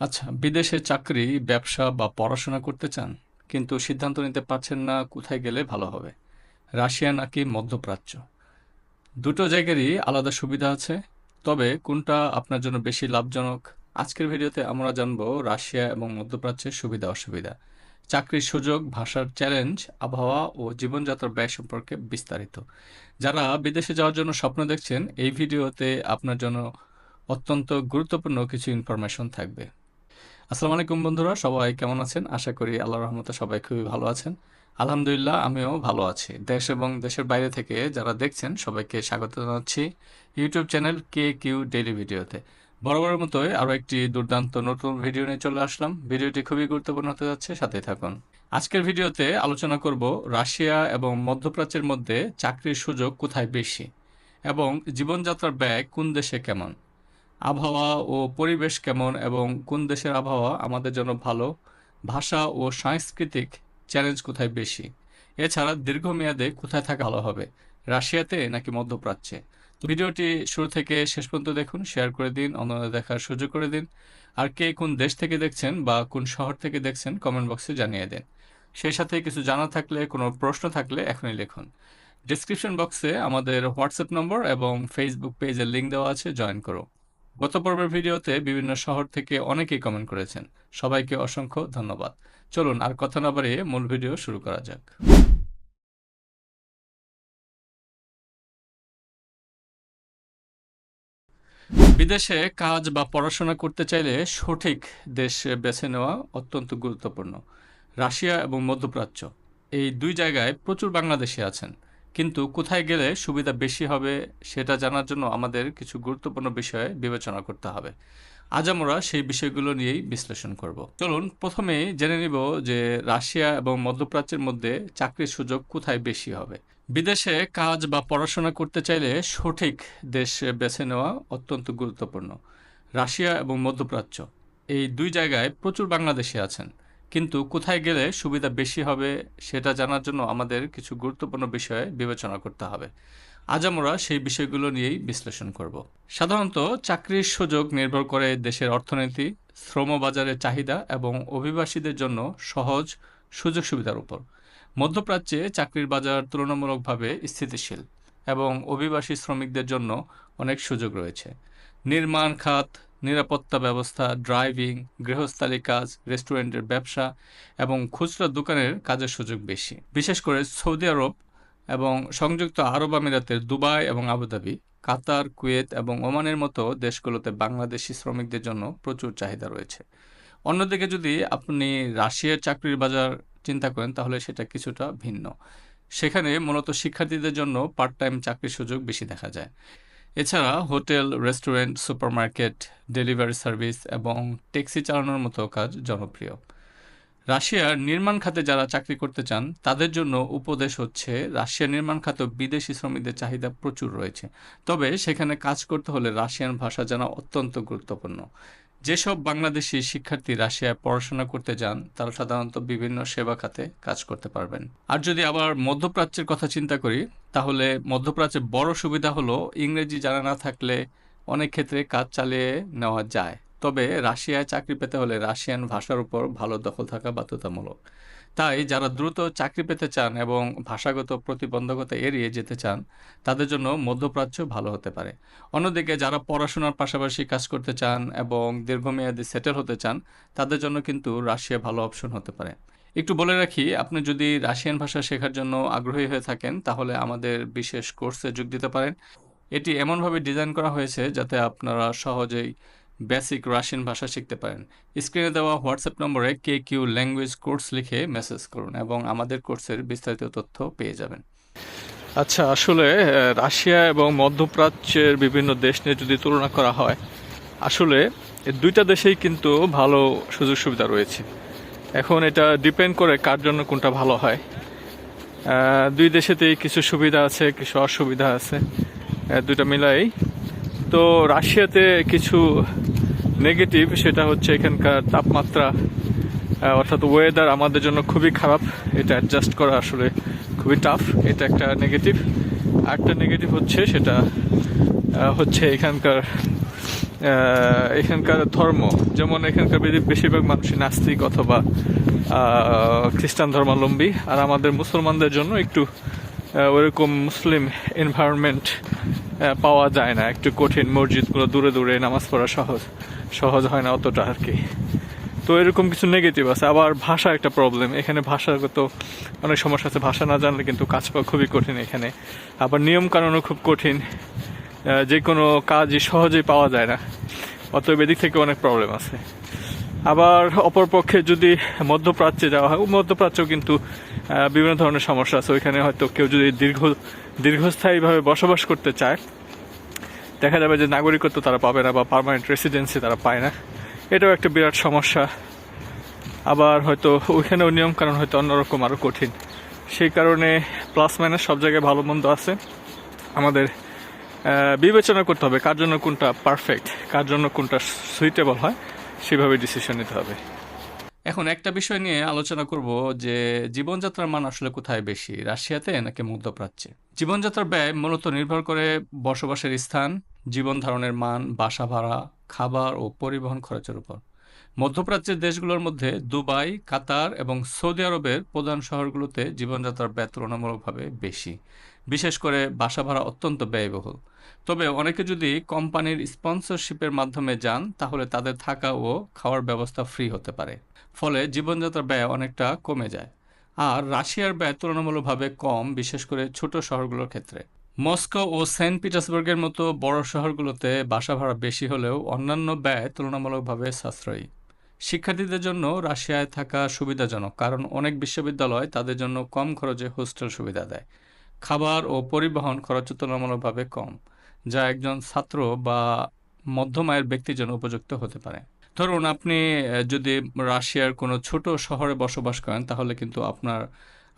আচ্ছা বিদেশে চাকরি, ব্যবসা বা পড়াশোনা করতে চান, কিন্তু সিদ্ধান্ত নিতে পারছেন না, কোথায় গেলে ভালো হবে? রাশিয়া নাকি মধ্যপ্রাচ্য? দুটো জায়গারই আলাদা সুবিধা আছে, তবে কোনটা আপনার জন্য বেশি লাভজনক? আজকের ভিডিওতে আমরা জানব রাশিয়া এবং মধ্যপ্রাচ্যের সুবিধা, অসুবিধা। চাকরির সুযোগ, ভাষার চ্যালেঞ্জ, আবহাওয়া ও জীবনযাত্রার ব্যয় সম্পর্কে বিস্তারিত। যারা বিদেশে যাওয়ার জন্য স্বপ্ন দেখছেন, এই ভিডিওতে আপনার জন্য অত্যন্ত গুরুত্বপূর্ণ কিছু ইনফরমেশন থাকবে। আসসালামু আলাইকুম বন্ধুরা, সবাই কেমন আছেন? আশা করি আল্লাহর রহমতে সবাই খুবই ভালো আছেন। আলহামদুলিল্লাহ, আমিও ভালো আছি। দেশ এবং দেশের বাইরে থেকে যারা দেখছেন, সবাইকে স্বাগত জানাচ্ছি YouTube channel K Q Daily ভিডিওতে। বরাবরের মতোই আরও একটি দুর্দান্ত নতুন ভিডিও নিয়ে চলে আসলাম। ভিডিওটি খুবই গুরুত্বপূর্ণ হতে যাচ্ছে সাথে থাকুন। আজকের ভিডিওতে আলোচনা করব রাশিয়া এবং মধ্যপ্রাচ্যের মধ্যে চাকরির সুযোগ কোথায় বেশি এবং জীবনযাত্রার ব্যয় কোন দেশে কেমন? আবহাওয়া ও পরিবেশ কেমন এবং কোন দেশের আবহাওয়া আমাদের জন্য ভালো? ভাষা ও সাংস্কৃতিক চ্যালেঞ্জ কোথায় বেশি? এছাড়া দীর্ঘমেয়াদে কোথায় থাকা ভালো হবে? রাশিয়াতে নাকি মধ্যপ্রাচ্যে? ভিডিওটি শুরু থেকে শেষ পর্যন্ত দেখুন শেয়ার করে দিন, অন্যদের দেখার সুযোগ করে দিন। আর কে কোন দেশ থেকে দেখছেন বা কোন শহর থেকে দেখছেন কমেন্ট বক্সে জানিয়ে দিন। সেই সাথে কিছু জানা থাকলে, কোনো প্রশ্ন থাকলে এখনই লিখুন। ডিসক্রিপশন বক্সে আমাদের হোয়াটসঅ্যাপ নম্বর এবং ফেসবুক পেজের লিঙ্ক দেওয়া আছে জয়েন করো। গত পর্বের ভিডিওতে বিভিন্ন শহর থেকে অনেকেই কমেন্ট করেছেন। সবাইকে অসংখ্য ধন্যবাদ। চলুন আর কথা না বাড়িয়ে মূল ভিডিও শুরু করা যাক। বিদেশে কাজ বা পড়াশোনা করতে চাইলে সঠিক দেশ বেছে নেওয়া অত্যন্ত গুরুত্বপূর্ণ। রাশিয়া এবং মধ্যপ্রাচ্য, এই দুই জায়গায় প্রচুর বাংলাদেশি আছেন। কিন্তু কোথায় গেলে সুবিধা বেশি হবে সেটা জানার জন্য আমাদের কিছু গুরুত্বপূর্ণ বিষয়ে বিবেচনা করতে হবে। আজ আমরা সেই বিষয়গুলো নিয়েই বিশ্লেষণ করব। চলুন প্রথমেই জেনে নিব যে রাশিয়া এবং মধ্যপ্রাচ্যের মধ্যে চাকরির সুযোগ কোথায় বেশি হবে। বিদেশে কাজ বা পড়াশোনা করতে চাইলে সঠিক দেশ বেছে নেওয়া অত্যন্ত গুরুত্বপূর্ণ। রাশিয়া এবং মধ্যপ্রাচ্য, এই দুই জায়গায় প্রচুর বাংলাদেশি আছেন। কিন্তু কোথায় গেলে সুবিধা বেশি হবে সেটা জানার জন্য আমাদের কিছু গুরুত্বপূর্ণ বিষয়ে বিবেচনা করতে হবে। আজ আমরা সেই বিষয়গুলো নিয়েই বিশ্লেষণ করব। সাধারণত চাকরির সুযোগ নির্ভর করে দেশের অর্থনীতি, শ্রমবাজারের চাহিদা এবং অভিবাসীদের জন্য সহজ সুযোগ সুবিধার উপর। মধ্যপ্রাচ্যে চাকরির বাজার তুলনামূলকভাবে স্থিতিশীল এবং অভিবাসী শ্রমিকদের জন্য অনেক সুযোগ রয়েছে। নির্মাণ খাত নিরাপত্তা ব্যবস্থা, ড্রাইভিং, গৃহস্থালী কাজ, রেস্টুরেন্টের ব্যবসা এবং খুচরা দোকানের কাজের সুযোগ বেশি। বিশেষ করে সৌদি আরব এবং সংযুক্ত আরব আমিরাতের দুবাই এবং আবুধাবি, কাতার, কুয়েত এবং ওমানের মতো দেশগুলোতে বাংলাদেশি শ্রমিকদের জন্য প্রচুর চাহিদা রয়েছে। অন্যদিকে যদি আপনি রাশিয়ার চাকরির বাজার চিন্তা করেন, তাহলে সেটা কিছুটা ভিন্ন। সেখানে মূলত শিক্ষার্থীদের জন্য পার্ট টাইম চাকরির সুযোগ বেশি দেখা যায়। এছাড়া hotel, restaurant, supermarket, delivery service এবং ট্যাক্সি চালানোর মতো কাজ জনপ্রিয়। রাশিয়ার নির্মাণ খাতে যারা চাকরি করতে চান, তাদের জন্য উপদেশ হচ্ছে রাশিয়ার নির্মাণ খাতে বিদেশি শ্রমিকদের চাহিদা প্রচুর রয়েছে। তবে সেখানে কাজ করতে হলে রাশিয়ান ভাষা জানা অত্যন্ত গুরুত্বপূর্ণ। যেসব বাংলাদেশি শিক্ষার্থী রাশিয়ায় পড়াশোনা করতে যান, তারা সাধারণত বিভিন্ন সেবা খাতে কাজ করতে পারবেন। আর যদি আবার মধ্যপ্রাচ্যের কথা চিন্তা করি, তাহলে মধ্যপ্রাচ্যের বড় সুবিধা হলো ইংরেজি জানা না থাকলে অনেক ক্ষেত্রে কাজ চালিয়ে নেওয়া যায়। তবে রাশিয়ায় চাকরি পেতে হলে রাশিয়ান ভাষার উপর ভালো দখল থাকা বাধ্যতামূলক। তাই যারা দ্রুত চাকরি পেতে চান এবং ভাষাগত প্রতিবন্ধকতা এড়িয়ে যেতে চান, তাদের জন্য মধ্যপ্রাচ্য ভালো হতে পারে। অন্যদিকে যারা পড়াশোনার পাশাপাশি কাজ করতে চান এবং দীর্ঘমেয়াদী সেটেল হতে চান, তাদের জন্য কিন্তু রাশিয়া ভালো অপশন হতে পারে। একটু বলে রাখি, আপনি যদি রাশিয়ান ভাষা শেখার জন্য আগ্রহী হয়ে থাকেন, তাহলে আমাদের বিশেষ কোর্সে যোগ দিতে পারেন। এটি এমনভাবে ডিজাইন করা হয়েছে যাতে আপনারা সহজেই বেসিক রাশিয়ান ভাষা শিখতে পারেন। স্ক্রিনে দেওয়া হোয়াটসঅ্যাপ নম্বরে কে কিউ ল্যাঙ্গুয়েজ কোর্স লিখে মেসেজ করুন এবং আমাদের কোর্সের বিস্তারিত তথ্য পেয়ে যাবেন। আচ্ছা আসলে রাশিয়া এবং মধ্যপ্রাচ্যের বিভিন্ন দেশ নিয়ে যদি তুলনা করা হয়, আসলে দুইটা দেশেই কিন্তু ভালো সুযোগ সুবিধা রয়েছে। এখন এটা ডিপেন্ড করে কার জন্য কোনটা ভালো হয়। দুই দেশেতেই কিছু সুবিধা আছে, কিছু অসুবিধা আছে। দুইটা মিলাই তো রাশিয়াতে কিছু নেগেটিভ সেটা হচ্ছে এখানকার তাপমাত্রা অর্থাৎ ওয়েদার আমাদের জন্য খুবই খারাপ। এটা অ্যাডজাস্ট করা আসলে খুবই টাফ এটা একটা নেগেটিভ আরেকটা নেগেটিভ হচ্ছে সেটা হচ্ছে এখানকার এখানকার ধর্ম। যেমন এখানকার বেশি- বেশিরভাগ মানুষই নাস্তিক অথবা খ্রিস্টান ধর্মাবলম্বী। আর আমাদের মুসলমানদের জন্য একটু ওরকম মুসলিম এনভায়রনমেন্ট পাওয়া যায় না। একটু কঠিন মসজিদগুলো দূরে দূরে নামাজ পড়া সহজ। সহজ হয় না অতটা আর কি। তো এরকম কিছু নেগেটিভ আছে। আবার ভাষা একটা প্রবলেম এখানে ভাষাগত অনেক সমস্যা আছে। ভাষা না জানলে কিন্তু কাজ পাওয়া খুবই কঠিন এখানে। আবার নিয়ম কানুনও খুব কঠিন। যে কোনো কাজই সহজেই পাওয়া যায় না। অতএব এদিক থেকে অনেক প্রবলেম আছে। আবার অপরপক্ষে যদি মধ্যপ্রাচ্যে যাওয়া হয় মধ্যপ্রাচ্যেও কিন্তু বিভিন্ন ধরনের সমস্যা আছে। ওইখানে হয়তো কেউ যদি দীর্ঘ, দীর্ঘস্থায়ীভাবে বসবাস করতে চায়, দেখা যাবে যে নাগরিকত্ব তারা পাবে না বা পার্মানেন্ট রেসিডেন্সি তারা পায় না। এটাও একটা বিরাট সমস্যা। আবার হয়তো ওইখানেও নিয়ম কারণ হয়তো অন্যরকম আরও কঠিন। সেই কারণে প্লাস মাইনাস সব জায়গায় ভালো মন্দ আছে। আমাদের বিবেচনা করতে হবে কার জন্য কোনটা পারফেক্ট কার জন্য কোনটা সুইটেবল হয়। সেভাবে ডিসিশন নিতে হবে। এখন একটা বিষয় নিয়ে আলোচনা করব যে জীবনযাত্রার মান আসলে কোথায় বেশি, রাশিয়াতে নাকি মধ্যপ্রাচ্যে? জীবনযাত্রার ব্যয় মূলত নির্ভর করে বসবাসের স্থান, জীবন ধারণের মান, বাসা ভাড়া, খাবার ও পরিবহন খরচের উপর। মধ্যপ্রাচ্যের দেশগুলোর মধ্যে দুবাই, কাতার এবং সৌদি আরবের প্রধান শহরগুলোতে জীবনযাত্রার ব্যয় তুলনামূলকভাবে বেশি। বিশেষ করে বাসা ভাড়া অত্যন্ত ব্যয়বহুল। তবে অনেকে যদি কোম্পানির স্পন্সরশিপের মাধ্যমে যান, তাহলে তাদের থাকা ও খাওয়ার ব্যবস্থা ফ্রি হতে পারে। ফলে জীবনযাত্রার ব্যয় অনেকটা কমে যায়। আর রাশিয়ার ব্যয় তুলনামূলকভাবে কম, বিশেষ করে ছোট শহরগুলোর ক্ষেত্রে। মস্কো ও সেন্ট পিটার্সবার্গের মতো বড় শহরগুলোতে বাসা ভাড়া বেশি হলেও অন্যান্য ব্যয় তুলনামূলকভাবে সাশ্রয়ী। শিক্ষার্থীদের জন্য রাশিয়ায় থাকা সুবিধাজনক, কারণ অনেক বিশ্ববিদ্যালয় তাদের জন্য কম খরচে হোস্টেল সুবিধা দেয়। খাবার ও পরিবহন খরচ তুলনামূলকভাবে কম, যা একজন ছাত্র বা মধ্যম আয়ের ব্যক্তির জন্য উপযুক্ত হতে পারে। ধরুন, আপনি যদি রাশিয়ার কোনো ছোট শহরে বসবাস করেন, তাহলে কিন্তু আপনার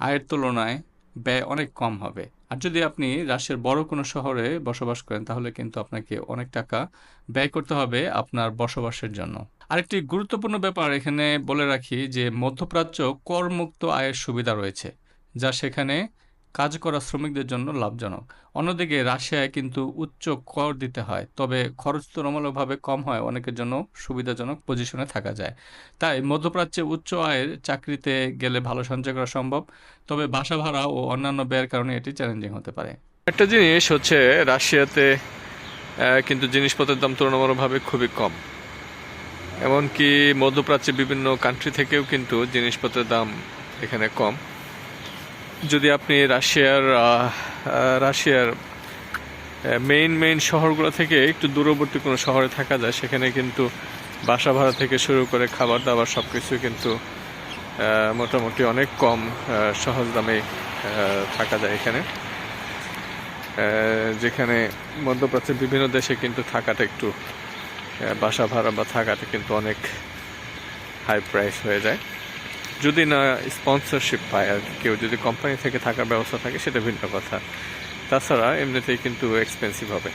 আয়ের তুলনায় ব্যয় অনেক কম হবে। আর যদি আপনি রাশিয়ার বড় কোনো শহরে বসবাস করেন, তাহলে কিন্তু আপনাকে অনেক টাকা ব্যয় করতে হবে আপনার বসবাসের জন্য। আরেকটি গুরুত্বপূর্ণ ব্যাপার এখানে বলে রাখি যে, মধ্যপ্রাচ্য করমুক্ত আয়ের সুবিধা রয়েছে, যা সেখানে কাজ করা শ্রমিকদের জন্য লাভজনক। অন্যদিকে রাশিয়ায় কিন্তু উচ্চ কর দিতে হয়, তবে খরচ তুলনামূলকভাবে কম হয়, অনেকের জন্য সুবিধাজনক পজিশনে থাকা যায়। তাই মধ্যপ্রাচ্যে উচ্চ আয়ের চাকরিতে গেলে ভালো সঞ্চয় করা সম্ভব, তবে বাসা ভাড়া ও অন্যান্য ব্যয়ের কারণে এটি চ্যালেঞ্জিং হতে পারে। একটা জিনিস হচ্ছে রাশিয়াতে কিন্তু জিনিসপত্রের দাম তুলনামূলকভাবে খুবই কম। এমনকি মধ্যপ্রাচ্যে বিভিন্ন কান্ট্রি থেকেও কিন্তু জিনিসপত্রের দাম এখানে কম। যদি আপনি রাশিয়ার রাশিয়ার মেইন মেইন শহরগুলো থেকে একটু দূরবর্তী কোনো শহরে থাকা যায়, সেখানে কিন্তু বাসা ভাড়া থেকে শুরু করে খাবার দাবার সব কিছু কিন্তু মোটামুটি অনেক কম সহজ দামে থাকা যায় এখানে। যেখানে মধ্যপ্রাচ্যের বিভিন্ন দেশে কিন্তু থাকাটা একটু বাসা ভাড়া বা থাকাটা কিন্তু অনেক হাই প্রাইস হয়ে যায়। যদি না স্পন্সরশিপ পায় আর কেউ যদি কোম্পানি থেকে থাকার ব্যবস্থা থাকে, সেটা ভিন্ন কথা। তাছাড়া এমনিতেই কিন্তু এক্সপেন্সিভ হবে।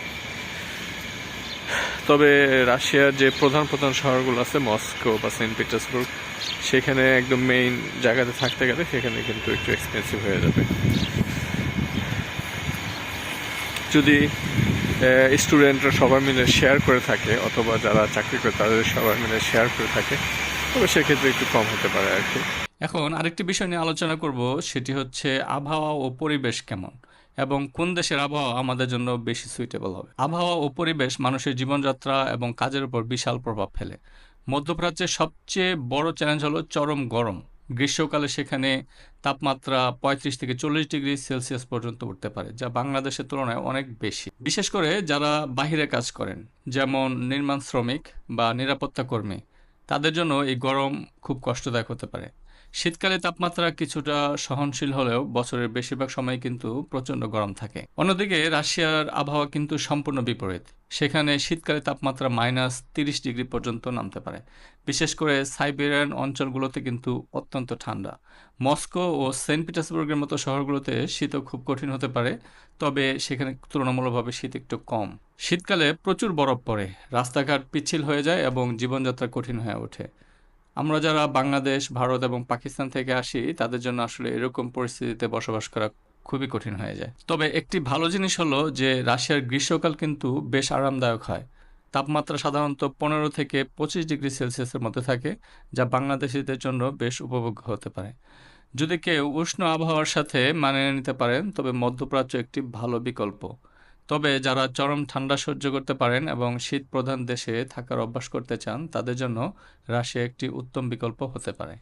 তবে রাশিয়ার যে প্রধান প্রধান শহরগুলো আছে, মস্কো বা সেন্ট পিটার্সবুর্গ, সেখানে একদম মেইন জায়গাতে থাকতে গেলে সেখানে কিন্তু একটু এক্সপেন্সিভ হয়ে যাবে। যদি স্টুডেন্টরা সবাই মিলে শেয়ার করে থাকে, অথবা যারা চাকরি করে, তাদের সবাই মিলে শেয়ার করে থাকে, তবে সেক্ষেত্রে একটু কম হতে পারে আর কি। এখন আরেকটি বিষয় নিয়ে আলোচনা করব, সেটি হচ্ছে আবহাওয়া ও পরিবেশ কেমন এবং কোন দেশের আবহাওয়া আমাদের জন্য বেশি সুইটেবল হবে। আবহাওয়া ও পরিবেশ মানুষের জীবনযাত্রা এবং কাজের উপর বিশাল প্রভাব ফেলে। মধ্যপ্রাচ্যের সবচেয়ে বড় চ্যালেঞ্জ হলো চরম গরম। গ্রীষ্মকালে সেখানে তাপমাত্রা পঁয়ত্রিশ থেকে চল্লিশ ডিগ্রি সেলসিয়াস পর্যন্ত উঠতে পারে, যা বাংলাদেশের তুলনায় অনেক বেশি। বিশেষ করে যারা বাহিরে কাজ করেন, যেমন নির্মাণ শ্রমিক বা নিরাপত্তা কর্মী, তাদের জন্য এই গরম খুব কষ্টদায়ক হতে পারে। শীতকালে তাপমাত্রা কিছুটা সহনশীল হলেও বছরের বেশিরভাগ সময় কিন্তু প্রচণ্ড গরম থাকে। অন্যদিকে রাশিয়ার আবহাওয়া কিন্তু সম্পূর্ণ বিপরীত। সেখানে শীতকালে তাপমাত্রা মাইনাস তিরিশ ডিগ্রি পর্যন্ত নামতে পারে। বিশেষ করে সাইবেরিয়ান অঞ্চলগুলোতে কিন্তু অত্যন্ত ঠান্ডা। মস্কো ও সেন্ট পিটার্সবার্গের মতো শহরগুলোতে শীতও খুব কঠিন হতে পারে, তবে সেখানে তুলনামূলকভাবে শীত একটু কম। শীতকালে প্রচুর বরফ পড়ে, রাস্তাঘাট পিচ্ছিল হয়ে যায় এবং জীবনযাত্রা কঠিন হয়ে ওঠে। আমরা যারা বাংলাদেশ, ভারত এবং পাকিস্তান থেকে আসি, তাদের জন্য আসলে এরকম পরিস্থিতিতে বসবাস করা খুবই কঠিন হয়ে যায়। তবে একটি ভালো জিনিস হলো যে, রাশিয়ার গ্রীষ্মকাল কিন্তু বেশ আরামদায়ক হয়। তাপমাত্রা সাধারণত পনেরো থেকে পঁচিশ ডিগ্রি সেলসিয়াসের মধ্যে থাকে, যা বাংলাদেশিদের জন্য বেশ উপভোগ্য হতে পারে। যদি কেউ উষ্ণ আবহাওয়ার সাথে মানিয়ে নিতে পারেন, তবে মধ্যপ্রাচ্য একটি ভালো বিকল্প। তবে যারা চরম ঠান্ডা সহ্য করতে পারেন এবং শীত প্রধান দেশে থাকার অভ্যাস করতে চান, তাদের জন্য রাশিয়া একটি উত্তম বিকল্প হতে পারে।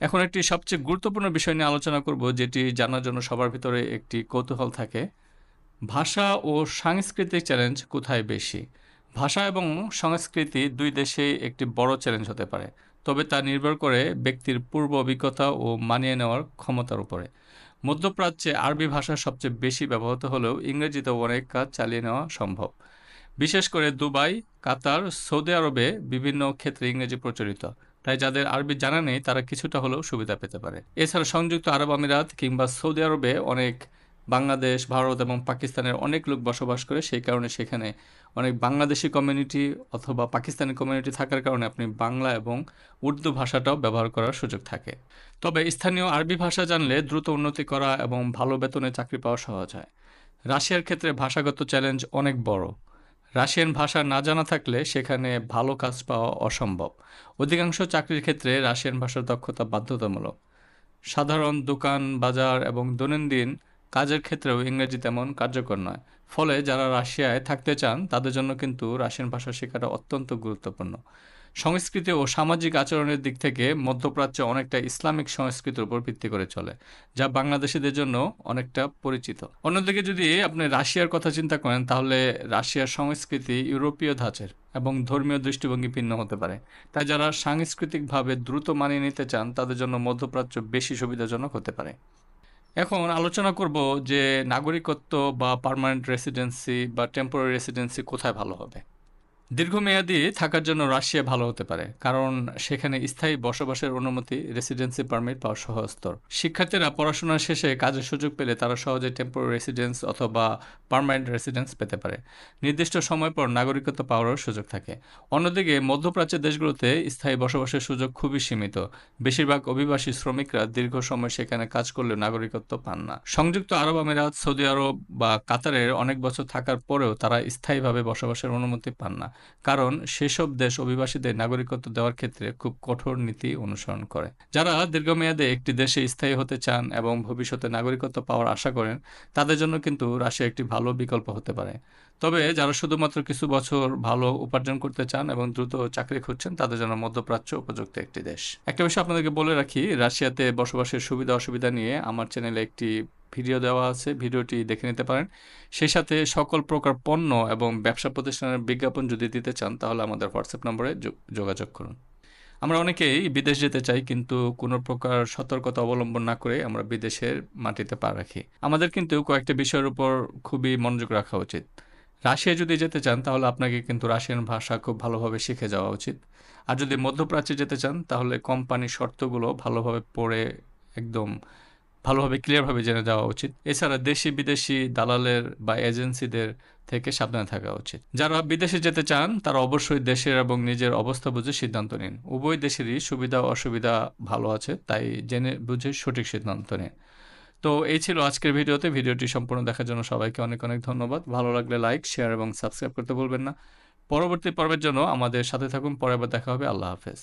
এখন একটি সবচেয়ে গুরুত্বপূর্ণ বিষয় নিয়ে আলোচনা করব, যেটি জানার জন্য সবার ভিতরে একটি কৌতূহল থাকে। ভাষা ও সাংস্কৃতিক চ্যালেঞ্জ কোথায় বেশি? ভাষা এবং সংস্কৃতি দুই দেশেই একটি বড় চ্যালেঞ্জ হতে পারে, তবে তা নির্ভর করে ব্যক্তির পূর্ব অভিজ্ঞতা ও মানিয়ে নেওয়ার ক্ষমতার উপরে। মধ্যপ্রাচ্যে আরবি ভাষা সবচেয়ে বেশি ব্যবহৃত হলেও ইংরেজিতে অনেক কাজ চালিয়ে নেওয়া সম্ভব। বিশেষ করে দুবাই, কাতার, সৌদি আরবে বিভিন্ন ক্ষেত্রে ইংরেজি প্রচলিত। তাই যাদের আরবি জানা নেই, তারা কিছুটা হলেও সুবিধা পেতে পারে। এছাড়া সংযুক্ত আরব আমিরাত কিংবা সৌদি আরবে অনেক বাংলাদেশ, ভারত এবং পাকিস্তানের অনেক লোক বসবাস করে সেই কারণে সেখানে অনেক বাংলাদেশি কমিউনিটি অথবা পাকিস্তানি কমিউনিটি থাকার কারণে আপনি বাংলা এবং উর্দু ভাষাটাও ব্যবহার করার সুযোগ থাকে। তবে স্থানীয় আরবি ভাষা জানলে দ্রুত উন্নতি করা এবং ভালো বেতনে চাকরি পাওয়া সহজ হয়। রাশিয়ার ক্ষেত্রে ভাষাগত চ্যালেঞ্জ অনেক বড়। রাশিয়ান ভাষা না জানা থাকলে সেখানে ভালো কাজ পাওয়া অসম্ভব। অধিকাংশ চাকরির ক্ষেত্রে রাশিয়ান ভাষার দক্ষতা বাধ্যতামূলক। সাধারণ দোকান, বাজার এবং দৈনন্দিন কাজের ক্ষেত্রেও ইংরেজি তেমন কার্যকর নয়। ফলে যারা রাশিয়ায় থাকতে চান, তাদের জন্য কিন্তু রাশিয়ান ভাষা শেখাটা অত্যন্ত গুরুত্বপূর্ণ। সংস্কৃতি ও সামাজিক আচরণের দিক থেকে মধ্যপ্রাচ্য অনেকটা ইসলামিক সংস্কৃতির উপর ভিত্তি করে চলে, যা বাংলাদেশিদের জন্য অনেকটা পরিচিত। অন্যদিকে যদি আপনি রাশিয়ার কথা চিন্তা করেন, তাহলে রাশিয়ার সংস্কৃতি ইউরোপীয় ধাঁচের এবং ধর্মীয় দৃষ্টিভঙ্গি ভিন্ন হতে পারে। তাই যারা সাংস্কৃতিকভাবে দ্রুত মানিয়ে নিতে চান, তাদের জন্য মধ্যপ্রাচ্য বেশি সুবিধাজনক হতে পারে। এখন আলোচনা করব যে নাগরিকত্ব বা পারমানেন্ট রেসিডেন্সি বা টেম্পোরারি রেসিডেন্সি কোথায় ভালো হবে। দীর্ঘমেয়াদী থাকার জন্য রাশিয়া ভালো হতে পারে, কারণ সেখানে স্থায়ী বসবাসের অনুমতি রেসিডেন্সি পারমিট পাওয়া সহজতর শিক্ষার্থীরা পড়াশোনা শেষে কাজের সুযোগ পেলে তারা সহজে টেম্পোরারি রেসিডেন্স অথবা পার্মানেন্ট রেসিডেন্স পেতে পারে। নির্দিষ্ট সময় পর নাগরিকত্ব পাওয়ারও সুযোগ থাকে। অন্যদিকে, মধ্যপ্রাচ্যের দেশগুলোতে স্থায়ী বসবাসের সুযোগ খুবই সীমিত। বেশিরভাগ অভিবাসী শ্রমিকরা দীর্ঘ সময় সেখানে কাজ করলে নাগরিকত্ব পান না। সংযুক্ত আরব আমিরাত, সৌদি আরব বা কাতারের অনেক বছর থাকার পরেও তারা স্থায়ীভাবে বসবাসের অনুমতি পান না। কারণ সেসব দেশ অভিবাসীদের নাগরিকত্ব দেওয়ার ক্ষেত্রে খুব কঠোর নীতি অনুসরণ করে। যারা দীর্ঘমেয়াদে একটি দেশে স্থায়ী হতে চান এবং ভবিষ্যতে নাগরিকত্ব পাওয়ার আশা করেন, তাদের জন্য কিন্তু রাশিয়া একটি ভালো বিকল্প হতে পারে। তবে যারা শুধুমাত্র কিছু বছর ভালো উপার্জন করতে চান এবং দ্রুত চাকরি খুঁজছেন, তাদের জন্য মধ্যপ্রাচ্য উপযুক্ত একটি দেশ। একটা বিষয় আপনাদেরকে বলে রাখি, রাশিয়াতে বসবাসের সুবিধা অসুবিধা নিয়ে আমার চ্যানেলে একটি ভিডিও দেওয়া আছে, ভিডিওটি দেখে নিতে পারেন। সেই সাথে সকল প্রকার পণ্য এবং ব্যবসা প্রতিষ্ঠানের বিজ্ঞাপন যদি দিতে চান, তাহলে আমাদের হোয়াটসঅ্যাপ নম্বরে যোগাযোগ করুন। আমরা অনেকেই বিদেশ যেতে চাই, কিন্তু কোনো প্রকার সতর্কতা অবলম্বন না করে আমরা বিদেশের মাটিতে পা রাখি। আমাদের কিন্তু কয়েকটা বিষয়ের উপর খুবই মনোযোগ রাখা উচিত। রাশিয়া যদি যেতে চান, তাহলে আপনাকে কিন্তু রাশিয়ান ভাষা খুব ভালোভাবে শিখে যাওয়া উচিত। আর যদি মধ্যপ্রাচ্যে যেতে চান, তাহলে কোম্পানির শর্তগুলো ভালোভাবে পড়ে একদম ভালোভাবে ক্লিয়ারভাবে জেনে যাওয়া উচিত। এছাড়া দেশি বিদেশি দালালের বা এজেন্সিদের থেকে সাবধানে থাকা উচিত। যারা বিদেশে যেতে চান, তারা অবশ্যই দেশের এবং নিজের অবস্থা বুঝে সিদ্ধান্ত নিন। উভয় দেশেরই সুবিধা অসুবিধা ভালো আছে, তাই জেনে বুঝে সঠিক সিদ্ধান্ত নিন। তো এই ছিল আজকের ভিডিওতে। ভিডিওটি সম্পূর্ণ দেখার জন্য সবাইকে অনেক অনেক ধন্যবাদ। ভালো লাগলে লাইক, শেয়ার এবং সাবস্ক্রাইব করতে বলবেন না। পরবর্তী পর্বের জন্য আমাদের সাথে থাকুন। পরে আবার দেখা হবে। আল্লাহ হাফেজ।